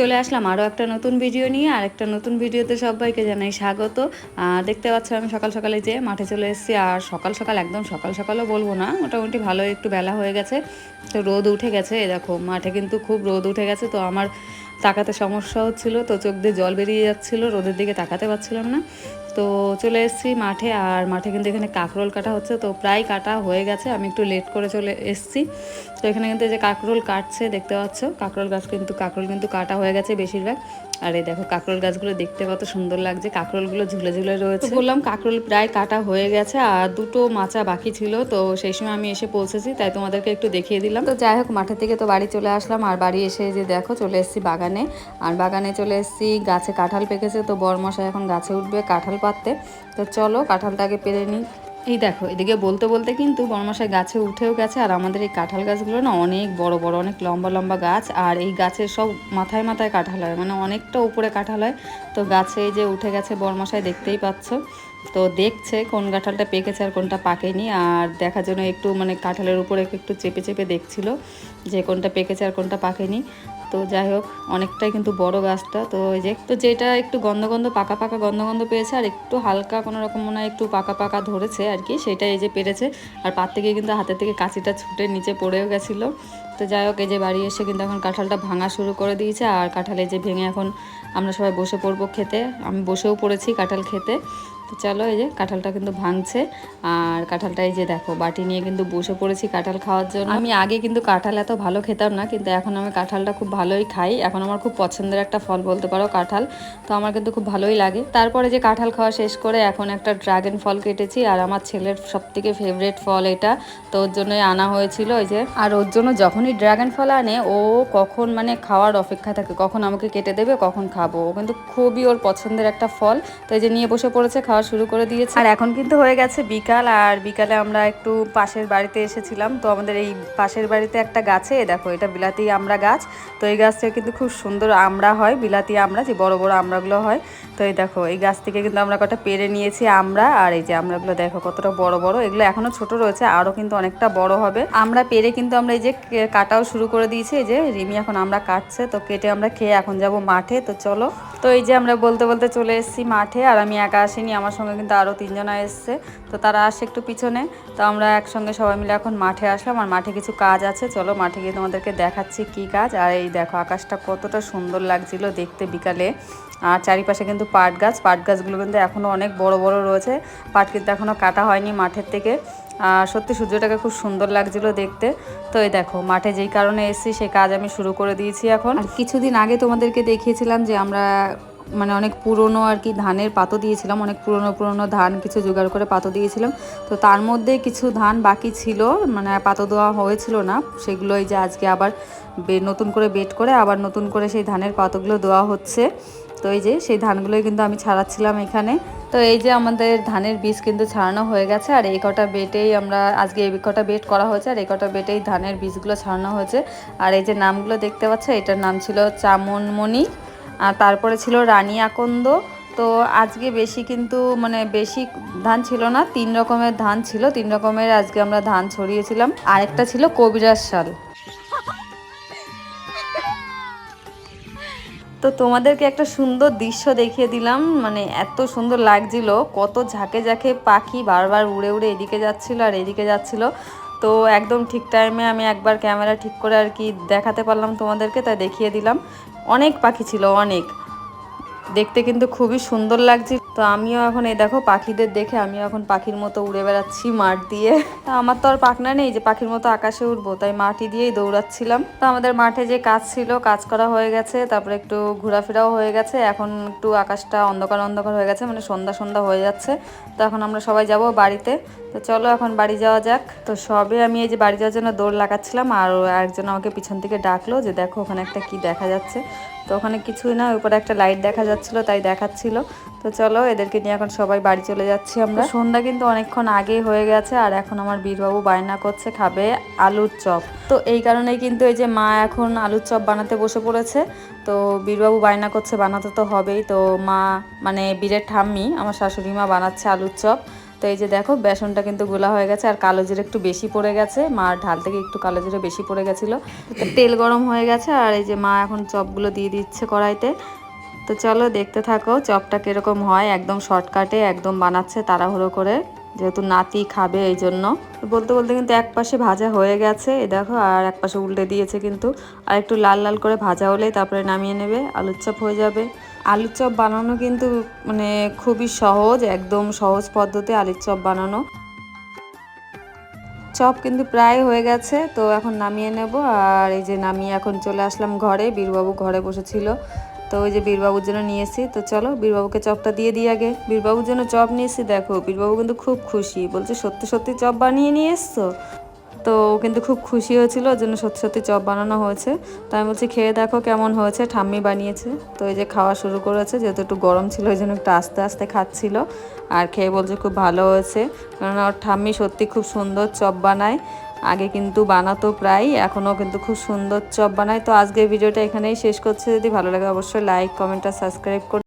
চলে আসলাম আরও একটা নতুন ভিডিও নিয়ে, আর একটা নতুন ভিডিওতে সবাইকে জানাই স্বাগত। দেখতে পাচ্ছ আমি সকাল সকালে যে মাঠে চলে এসেছি, আর সকাল সকাল একদম সকাল সকালও বলব না, মোটামুটি ভালো একটু বেলা হয়ে গেছে। তো রোদ উঠে গেছে দেখো, মাঠে কিন্তু খুব রোদ উঠে গেছে, তো আমার তাকাতে সমস্যা হচ্ছিল, তো চোখ দিয়ে জল বেরিয়ে যাচ্ছিল, রোদের দিকে তাকাতে পারছিলাম না। তো চলে এসেছি মাঠে আর মাঠে কিন্তু এখানে কাকরোল কাটা হচ্ছে, তো প্রায় কাটা হয়ে গেছে। আমি একটু লেট করে চলে এসেছি। তো এখানে কিন্তু যে কাকরোল কাটছে, দেখতে পাচ্ছ? কাকরোল গাছ কিন্তু, কাকরোল কিন্তু কাটা হয়ে গেছে বেশিরভাগ। আর এই দেখো কাঁকরোল গাছগুলো দেখতে কত সুন্দর লাগছে। কাকরোলগুলো ঝুলে ঝুলে রয়েছে। বললাম কাঁকরোল প্রায় কাটা হয়ে গেছে আর দুটো মাচা বাকি ছিল তো সেই সময় আমি এসে পৌঁছেছি তাই তোমাদেরকে একটু দেখিয়ে দিলাম। তো যাই হোক মাঠের থেকে তো বাড়ি চলে আসলাম আর বাড়ি এসে যে দেখো চলে এসেছি বাগানে। আর বাগানে চলে এসেছি গাছে কাঁঠাল পেকেছে তো বরমশাই এখন গাছে উঠবে কাঁঠাল পাততে তো চলো কাঁঠালটাকে পেরে নিই। এই দেখো, এদিকে বলতে বলতে কিন্তু বনমশাই গাছে উঠেও গেছে, আর আমাদের এই কাঁঠাল গাছগুলো না অনেক বড় বড়, অনেক লম্বা লম্বা গাছ, আর এই গাছের সব মাথায় মাথায় কাঁঠাল হয় মানে অনেকটা উপরে কাঁঠাল হয়। তো গাছে যে উঠে গেছে বরমশাই দেখতেই পাচ্ছ। তো দেখছে কোন কাঁঠালটা পেকেছে আর কোনটা পাকেনি, আর দেখার জন্য একটু মানে কাঁঠালের উপরে একটু চেপে চেপে দেখছিল যে কোনটা পেকেছে আর কোনটা পাকেনি। তো যাই হোক, অনেকটাই কিন্তু বড় গাছটা। তো ওই যে, তো যেটা একটু গন্ধ গন্ধ, পাকা পাকা গন্ধ গন্ধ পেয়েছে, আর একটু হালকা কোনো রকম মনে হয় একটু পাকা পাকা ধরেছে আর কি সেটা এই যে পেরেছে। আর পাত থেকে কিন্তু হাতের থেকে কাঁচিটা ছুটে নিচে পড়েও গেছিল। তো যাই হোক, এই যে বাড়ি এসে কিন্তু এখন কাঁঠালটা ভাঙা শুরু করে দিয়েছে, আর কাঁঠালে যে ভেঙে এখন আমরা সবাই বসে পড়ব খেতে। আমি বসেও পড়েছি কাঁঠাল খেতে। তো চলো এই যে কাঁঠালটা কিন্তু ভাঙছে। আর কাঁঠালটা এই যে দেখো, বাটি নিয়ে কিন্তু বসে পড়েছি কাঁঠাল খাওয়ার জন্য। আমি আগে কিন্তু কাঁঠাল এত ভালো খেতাম না, কিন্তু এখন আমি কাঁঠালটা খুব ভালোই খাই। এখন আমার খুব পছন্দের একটা ফল বলতে পারো কাঁঠাল, তো আমার কিন্তু খুব ভালোই লাগে। তারপরে যে কাঁঠাল খাওয়া শেষ করে এখন একটা ড্রাগন ফল কেটেছি, আর আমার ছেলের সব থেকে ফেভারেট ফল এটা। তো ওর জন্যই আনা হয়েছিল ওই যে। আর ওর জন্য যখনই ড্রাগন ফল আনে, ও কখন মানে খাওয়ার অপেক্ষা থাকে, কখন আমাকে কেটে দেবে, কখন খাব। ও কিন্তু খুবই ওর পছন্দের একটা ফল। তো এই যে নিয়ে বসে পড়েছে, খাওয়া শুরু করে দিয়েছে। আর এখন কিন্তু হয়ে গেছে বিকাল, আর বিকালে আমরা একটু পাশের বাড়িতে এসেছিলাম। তো আমাদের এই পাশের বাড়িতে একটা গাছে দেখো এটা বিলাতি আমড়া গাছ, তো এই গাছটা কিন্তু খুব সুন্দর আমড়া হয়, বিলাতি আমড়া যে বড় বড় আমড়াগুলো হয়। তো এই দেখো, এই গাছ থেকে কিন্তু আমরা কটা পেরে নিয়েছি আমরা, আর এই যে আমরাগুলো দেখো কতটা বড় বড়, এগুলো এখনও ছোট রয়েছে, আরও কিন্তু অনেকটা বড় হবে। আমরা পেরে কিন্তু আমরা এই যে কাটাও শুরু করে দিয়েছি, এই যে রিমি এখন আমরা কাটছে, তো কেটে আমরা খেয়ে এখন যাব মাঠে, তো চলো। তো এই যে আমরা বলতে বলতে চলে এসেছি মাঠে, আর আমি একা আসিনি, আমার সঙ্গে কিন্তু আরও তিনজনা এসছে। তো তারা আসে একটু পিছনে। তো আমরা একসঙ্গে সবাই মিলে এখন মাঠে আসলাম, আর মাঠে কিছু কাজ আছে। চলো মাঠে গিয়ে তোমাদেরকে দেখাচ্ছি কি কাজ। আর এই দেখো, আকাশটা কতটা সুন্দর লাগছিল দেখতে বিকালে। আর চারিপাশে কিন্তু পাট গাছ। পাট গাছগুলো কিন্তু এখনও অনেক বড় বড় রয়েছে। পাট কিন্তু এখনও কাটা হয়নি মাঠের থেকে। সত্যি সূর্যটাকে খুব সুন্দর লাগছিল দেখতে। তো এই দেখো, মাঠে যেই কারণে এসেছি সেই কাজ আমি শুরু করে দিয়েছি এখন। আর কিছুদিন আগে তোমাদেরকে দেখিয়েছিলাম যে আমরা মানে অনেক পুরনো আর কি ধানের পাতো দিয়েছিলাম, অনেক পুরনো পুরনো ধান কিছু জোগাড় করে পাতো দিয়েছিলাম। তো তার মধ্যে কিছু ধান বাকি ছিল মানে পাতো দেওয়া হয়েছিল না, সেগুলোই যে আজকে আবার নতুন করে বেট করে, আবার নতুন করে সেই ধানের পাতোগুলো দেওয়া হচ্ছে। তো এই যে সেই ধানগুলোই কিন্তু আমি ছাড়াচ্ছিলাম এখানে। তো এই যে আমাদের ধানের বীজ কিন্তু ছাড়ানো হয়ে গেছে, আর এই কটা বেটেই আমরা আজকে এই কটা বেট করা হয়েছে, আর এই কটা বেটেই ধানের বীজগুলো ছাড়ানো হয়েছে। আর এই যে নামগুলো দেখতে পাচ্ছ, এটার নাম ছিল চামনমণি, আর তারপরে ছিল রানী আকন্দ। তো আজকে বেশি কিন্তু মানে বেশি ধান ছিল না, তিন রকমের ধান ছিল, তিন রকমের আজকে আমরা ধান ছড়িয়েছিলাম। আরেকটা ছিল কবিরাজ শাল। তো তোমাদেরকে একটা সুন্দর দৃশ্য দেখিয়ে দিলাম। মানে এত সুন্দর লাগছিল, কত ঝাঁকে ঝাঁকে পাখি বারবার উড়ে উড়ে এদিকে যাচ্ছিল আর এদিকে যাচ্ছিল। তো একদম ঠিক টাইমে আমি একবার ক্যামেরা ঠিক করে আর কি দেখাতে পারলাম তোমাদেরকে, তাই দেখিয়ে দিলাম। অনেক পাখি ছিল, অনেক। দেখতে কিন্তু খুবই সুন্দর লাগছে। তো আমিও এখন এই দেখো পাখিদের দেখে আমিও এখন পাখির মতো উড়ে বেড়াচ্ছি মাঠ দিয়ে। তা আমার তো আর পাখনা নেই যে পাখির মতো আকাশে উঠবো তাই মাটি দিয়েই দৌড়াচ্ছিলাম। তো আমাদের মাঠে যে কাজ ছিল, কাজ করা হয়ে গেছে, তারপরে একটু ঘোরাফেরাও হয়ে গেছে, এখন একটু আকাশটা অন্ধকার অন্ধকার হয়ে গেছে মানে সন্ধ্যা সন্ধ্যা হয়ে যাচ্ছে। তো এখন আমরা সবাই যাব বাড়িতে। তো চলো এখন বাড়ি যাওয়া যাক। তো সবে আমি এই যে বাড়ি যাওয়ার জন্য দৌড় লাগাচ্ছিলাম, আর একজন আমাকে পিছন থেকে ডাকলো যে দেখো ওখানে একটা কি দেখা যাচ্ছে। তো ওখানে কিছুই না উপরে একটা লাইট দেখা যাচ্ছিল তাই দেখাচ্ছিল। তো চলো এদেরকে নিয়ে এখন সবাই বাড়ি চলে যাচ্ছি আমরা। সন্ধ্যা কিন্তু অনেকক্ষণ আগেই হয়ে গেছে আর এখন আমার বীরবাবু বায়না করছে খাবে আলুর চপ। তো এই কারণেই কিন্তু এই যে মা এখন আলুর চপ বানাতে বসে পড়েছে তো বীরবাবু বায়না করছে বানাতে তো হবেই। তো মা মানে বীরের ঠাম্মি আমার শাশুড়ি মা বানাচ্ছে আলুর চপ। তো এই যে দেখো, বেসনটা কিন্তু গোলা হয়ে গেছে আর কালো জিরে একটু বেশি পড়ে গেছে। মার ঢাল থেকে একটু কালো জিরে বেশি পড়ে গেছিল। তেল গরম হয়ে গেছে আর এই যে মা এখন চপগুলো দিয়ে দিচ্ছে কড়াইতে। তো চলো দেখতে থাকো চপটা কীরকম হয়, একদম শর্টকাটে, একদম বানাচ্ছে তাড়াহুড়ো করে। যেহেতু নাতি খাবে এই জন্য। বলতে বলতে কিন্তু এক পাশে ভাজা হয়ে গেছে, এই দেখো, আর এক পাশে উল্টে দিয়েছে কিন্তু। আর একটু লাল লাল করে ভাজা হলেই তারপরে নামিয়ে নেবে, আলুর চপ হয়ে যাবে। আলুর চপ বানানো কিন্তু মানে খুবই সহজ, একদম সহজ পদ্ধতি আলুর চপ বানানো। চপ কিন্তু প্রায় হয়ে গেছে, তো এখন নামিয়ে নেব। আর এই যে নামিয়ে এখন চলে আসলাম ঘরে, বীরবাবু ঘরে বসেছিল। তো ওই যে বীরবাবুর জন্য নিয়ে এসেছি। তো চলো, বীরবাবুকে চপটা দিয়ে দিই আগে। বীরবাবুর জন্য চপ নিয়ে এসেছি, দেখো, বীরবাবু কিন্তু খুব খুশি। বলছে, সত্যি সত্যি চপ বানিয়ে নিয়ে এসছো? তো ও কিন্তু খুব খুশি হয়েছিল, ওর জন্য সত্যি সত্যি চপ বানানো হয়েছে। তো আমি বলছি, খেয়ে দেখো কেমন হয়েছে, ঠাম্মি বানিয়েছে। তো এই যে খাওয়া শুরু করেছে, যেহেতু একটু গরম ছিল ওই জন্য একটু আস্তে আস্তে খাচ্ছিল। আর খেয়ে বলছে খুব ভালো হয়েছে, কেননা ওর ঠাম্মি সত্যি খুব সুন্দর চপ বানায়। আগে কিন্তু বানাতো প্রায়, এখনও কিন্তু খুব সুন্দর চপ বানায়। তো আজকের ভিডিওটা এখানেই শেষ করছে। যদি ভালো লাগে অবশ্যই লাইক, কমেন্ট আর সাবস্ক্রাইব করে